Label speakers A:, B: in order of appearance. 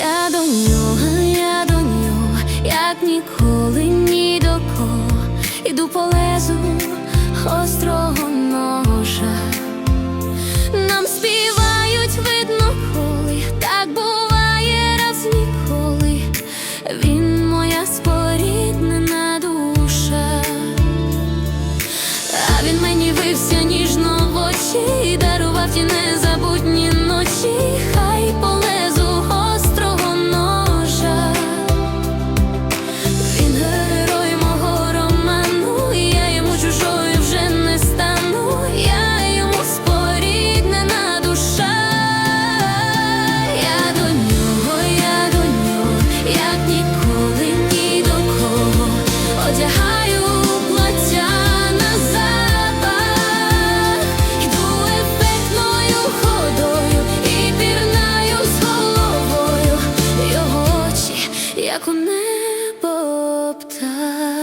A: Я до нього, я до нього, як ніколи ні до кого, іду по лезу остро. up.